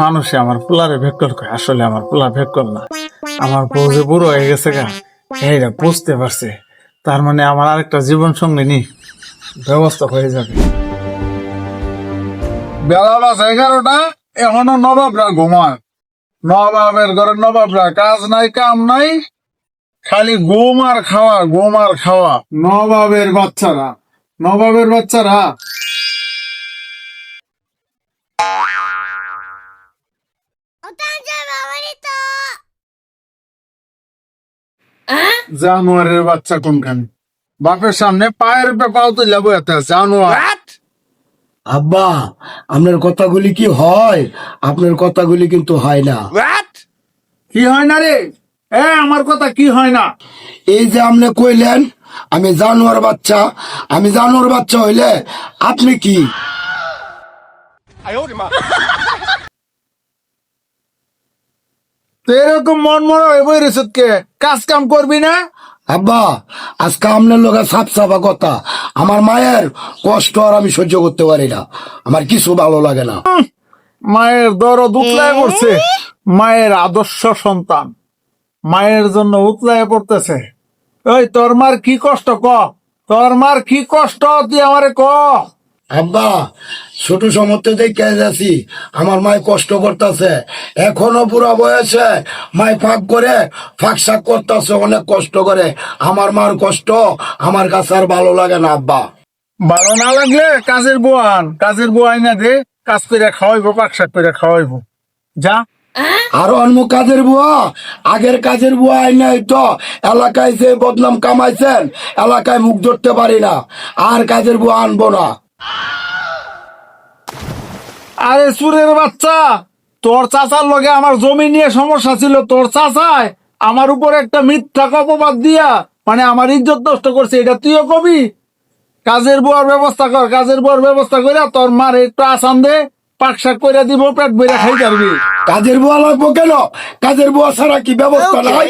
মানুষে আমার পোলারে ভেক্টর কয়, আসলে আমার পোলা ভেক্টর না। আমার বউ বুড়ো হয়ে গেছে গা এইটা বুঝতে পারছে। তার মানে আমার আরেকটা জীবন সঙ্গে নি ব্যবস্থা হয়ে যাবে। বেলা এগারোটা, এখনও নবাবরা ঘুমায়। নবাবের ঘরে নবাবরা কাজ নাই, কাম নাই, খালি ঘুম আর খাওয়া, ঘুম আর খাওয়া। নবাবের বাচ্চারা নবাবের বাচ্চারা জানুয়ারের বাচ্চা কোনখানে? বাপের সামনে পায়ের উপরে পাও তুলে বইতে জানুয়ার। আব্বা আপনার কথাগুলি কি হয়? আপনার কথাগুলি কিন্তু হয় না। কি হয় না রে? এ আমার কথা কি হয় না? এই যে আপনি কইলেন আমি জানোয়ার বাচ্চা আমি জানোয়ার বাচ্চা হইলে আপনি কি? তো এরকম মন মরা হয়ে বই কে? কাজ কাম করবি না? আব্বা আজকে আপনার লোক সাপ সাপা কথা। আমার মায়ের কষ্ট আর আমি সহ্য করতে পারি না। আমার কিছু ভালো লাগে না। মায়ের দরদ উতলায় পড়ছে। মায়ের আদর্শ সন্তান। মায়ের জন্য উতলায় পড়তেছে। ওই তোর মার কি কষ্ট? ক। তোর মার কি কষ্ট? তুই আমারে ক। আব্বা ছোট সমর্থ দেখে যাচ্ছি আমার মায় কষ্ট করতেছে। এখনও পুরো বয়সে মায় ফাঁক করে ফাঁক শাক করতেছে অনেক কষ্ট করে। আমার মার কষ্ট আমার কাছে আর ভালো লাগে না আব্বা। ভালো না লাগলে কাজের বোয়ান কাজের বোয়াই না দে কাজ করে খাওয়াইবো পাক শাক করে খাওয়াইবো। যা। আর অন্য কাজের বুয়া আগের কাজের বুয়া আইনা তো এলাকায় যে বদনাম কামাইছেন এলাকায় মুখ ধরতে পারি না। আর কাজের বুয়া আনব না। আরে সুরের বাচ্চা তোর চাচার লগে আমার জমি নিয়ে সমস্যা ছিল তোর চাচায় আমার উপর একটা মিথ্যা অপবাদ দিয়া মানে আমার ইজ্জত নষ্ট করছে এটা তুইও কবি? কাজের বুয়ার ব্যবস্থা কর কাজের বুয়ার ব্যবস্থা করে তোর মার একটু আসান দে পাক শাক করে দিব পেট বইরা খাই পারবি। কাজের বুয়া লাগবো কেন? কাজের বুয়া ছাড়া কি ব্যবস্থা নাই?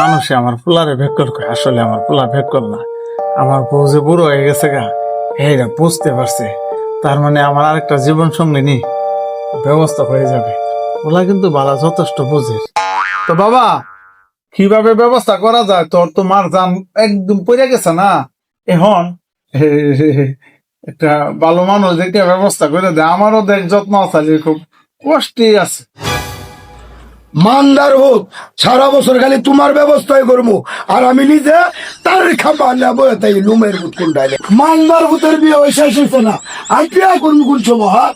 মানুষে আমার পোলারে ভেক্টর কয় আসলে আমার পোলা ভেক্টর না। আমার বউ যে বুড়ো হয়ে গেছে গা এইটা বুঝতে পারছে। তার মানে আমার আরেকটা জীবন সঙ্গে নি ব্যবস্থা হয়ে যাবে। ওলা কিন্তু বালা যথেষ্ট বুঝে। তো বাবা, কীভাবে ব্যবস্থা করা যায়? তোর তো মার জান একদম পড়ে গেছে না? এখন একটা ভালো মানুষ দেখে ব্যবস্থা করে দেয় আমারও দেখ যত্ন আছে, খুব কষ্টই আছে। মানদার হোক, সারা বছর খালি তোমার ব্যবস্থায় করব। আর আমি নিজে তার খাবার তাই লুমের ভূত কোন মানদার ভূতের বিয়ে শেষ হয়েছে না। আর বিয়া করুন কোন সময়